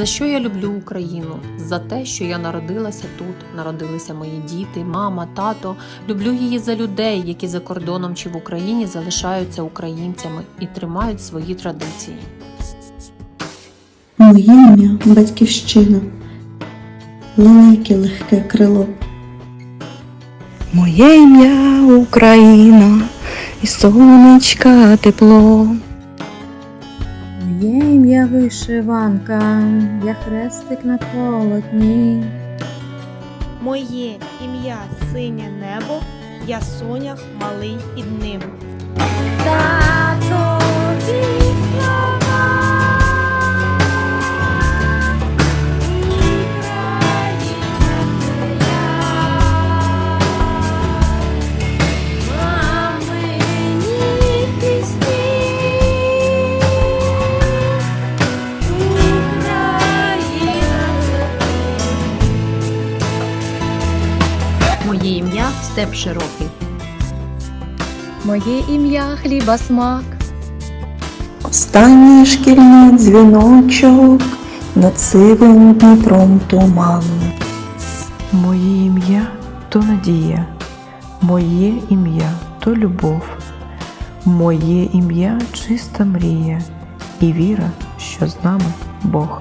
За що я люблю Україну? За те, що я народилася тут, народилися мої діти, мама, тато. Люблю її за людей, які за кордоном чи в Україні залишаються українцями і тримають свої традиції. Моє ім'я батьківщина, велике легке крило. Моє ім'я Україна і сонечка тепло. Моє ім'я вишиванка, я хрестик на полотні. Моє ім'я синє небо, я сонях малий під ним. Моє ім'я Степ Широкий. Моє ім'я хліба смак. Останній шкільний дзвіночок над сивим Дніпром туман. Моє ім'я то надія, моє ім'я то любов, моє ім'я чиста мрія і віра, що з нами Бог.